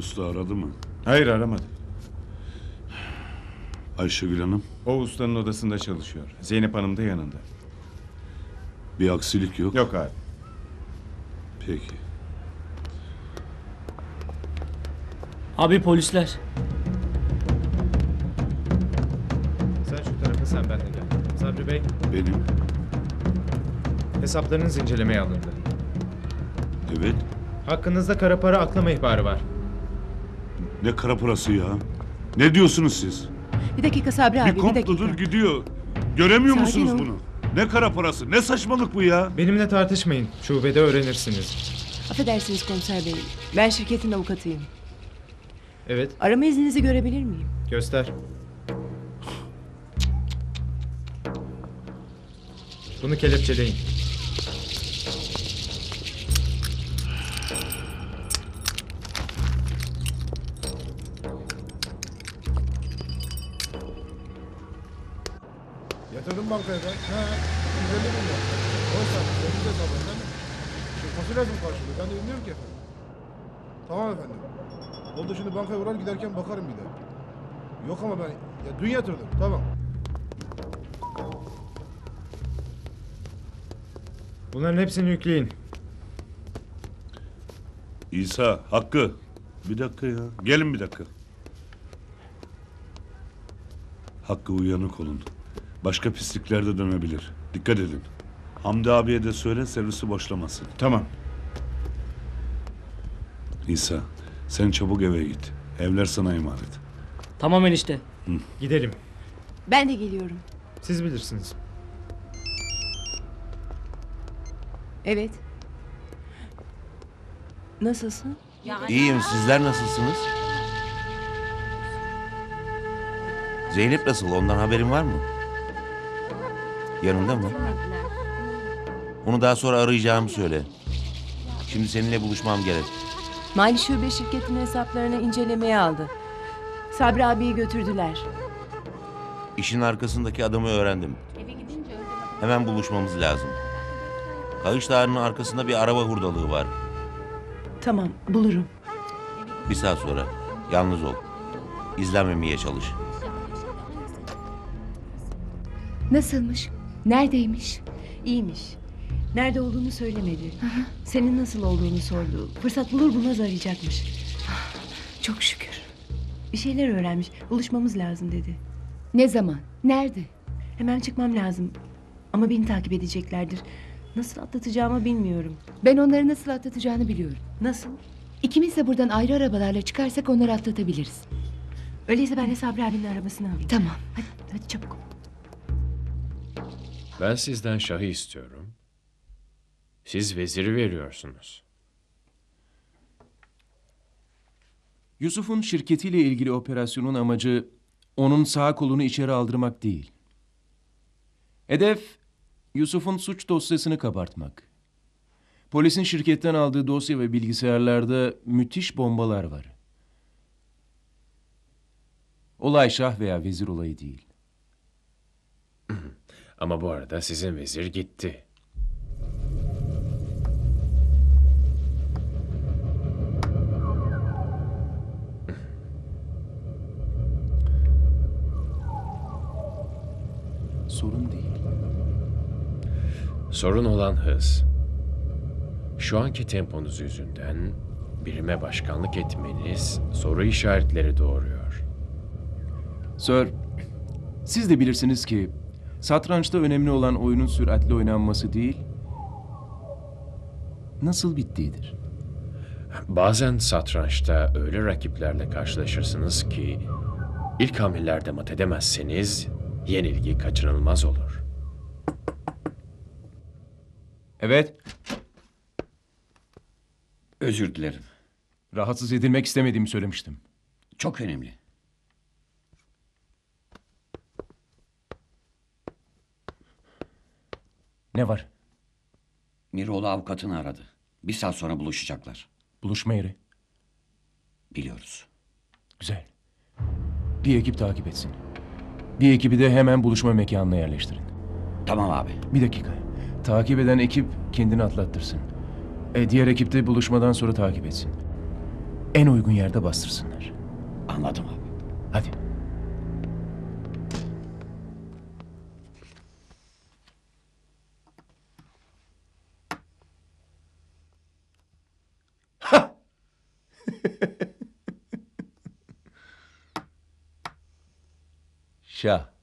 Usta aradı mı? Hayır aramadı. Ayşegül Hanım O ustanın odasında çalışıyor. Zeynep Hanım da yanında. bir aksilik yok. Yok abi. Peki. Abi polisler. Sen şu tarafa sen benle gel. Sabri Bey, Benim. hesaplarınız incelemeye alındı. Evet. Hakkınızda kara para aklama ihbarı var. Ne kara parası ya? Ne diyorsunuz siz? Bir dakika Sabri abi bir bir komplodur dakika. gidiyor. Göremiyor Sakin musunuz ol. bunu? Ne kara parası? Ne saçmalık bu ya? Benimle tartışmayın. Şubede öğrenirsiniz. Affedersiniz komiser bey. Ben şirketin avukatıyım. Evet, Arama izninizi görebilir miyim? göster. Bunu kelepçeleyin. Yatırdım bankaya ben. Ha, 150 bin lira. Oysa deniz hesabından çıkması lazım karşılığı. Ben de bilmiyorum ki efendim. Tamam efendim. Oldu şimdi bankaya uğrar giderken bakarım bir de. Yok ama ben ya dün yatırdım. Tamam. Bunların hepsini yükleyin. İsa, Hakkı. Bir dakika ya. Gelin bir dakika. Hakkı uyanık olun. Başka pislikler de dönebilir. Dikkat edin. Hamdi abiye de söyle servisi boşlamasın. Tamam. İsa, sen çabuk eve git. Evler sana emanet. Tamam enişte. Gidelim. Ben de geliyorum. Siz bilirsiniz. Evet. Nasılsın? İyiyim sizler nasılsınız? Zeynep nasıl ondan haberin var mı? Yanında mı? Onu daha sonra arayacağımı söyle. Şimdi seninle buluşmam gerek. Mali Şube şirketin hesaplarını incelemeye aldı. Sabri abiyi götürdüler. İşin arkasındaki adamı öğrendim. Hemen buluşmamız lazım. Kayış Dağı'nın arkasında bir araba hurdalığı var. Tamam bulurum. Bir saat sonra. Yalnız ol. İzlenmemeye çalış. Nasılmış? Neredeymiş? İyiymiş. Nerede olduğunu söylemedi. Senin nasıl olduğunu sordu. Fırsat bulur bulmaz arayacakmış. Çok şükür. Bir şeyler öğrenmiş. Buluşmamız lazım dedi. Ne zaman? Nerede? Hemen çıkmam lazım. Ama beni takip edeceklerdir. Nasıl atlatacağımı bilmiyorum. Ben onları nasıl atlatacağını biliyorum. Nasıl? İkimiz de buradan ayrı arabalarla çıkarsak onları atlatabiliriz. Öyleyse ben de Sabri abinin arabasını alayım. Tamam. Hadi, hadi çabuk. Ben sizden şahı istiyorum. Siz veziri veriyorsunuz. Yusuf'un şirketiyle ilgili operasyonun amacı onun sağ kolunu içeri aldırmak değil. Hedef Yusuf'un suç dosyasını kabartmak. Polisin şirketten aldığı dosya ve bilgisayarlarda müthiş bombalar var. Olay şah veya vezir olayı değil. Ama bu arada sizin vezir gitti. Sorun değil. Sorun olan hız. Şu anki temponuz yüzünden birime başkanlık etmeniz soru işaretleri doğuruyor. Sir, siz de bilirsiniz ki satrançta önemli olan oyunun süratli oynanması değil, nasıl bittiğidir. Bazen satrançta öyle rakiplerle karşılaşırsınız ki ilk hamlelerde mat edemezseniz yenilgi kaçınılmaz olur. Evet, Özür dilerim. rahatsız edilmek istemediğimi söylemiştim. Çok önemli. Ne var? Miroğlu avukatını aradı. Bir saat sonra buluşacaklar. Buluşma yeri. Biliyoruz. Güzel. Bir ekip takip etsin. Bir ekibi de hemen buluşma mekanına yerleştirin. Tamam abi. Bir dakika. Takip eden ekip kendini atlattırsın. E, diğer ekip de buluşmadan sonra takip etsin. en uygun yerde bastırsınlar. Anladım abi. Hadi. Şah.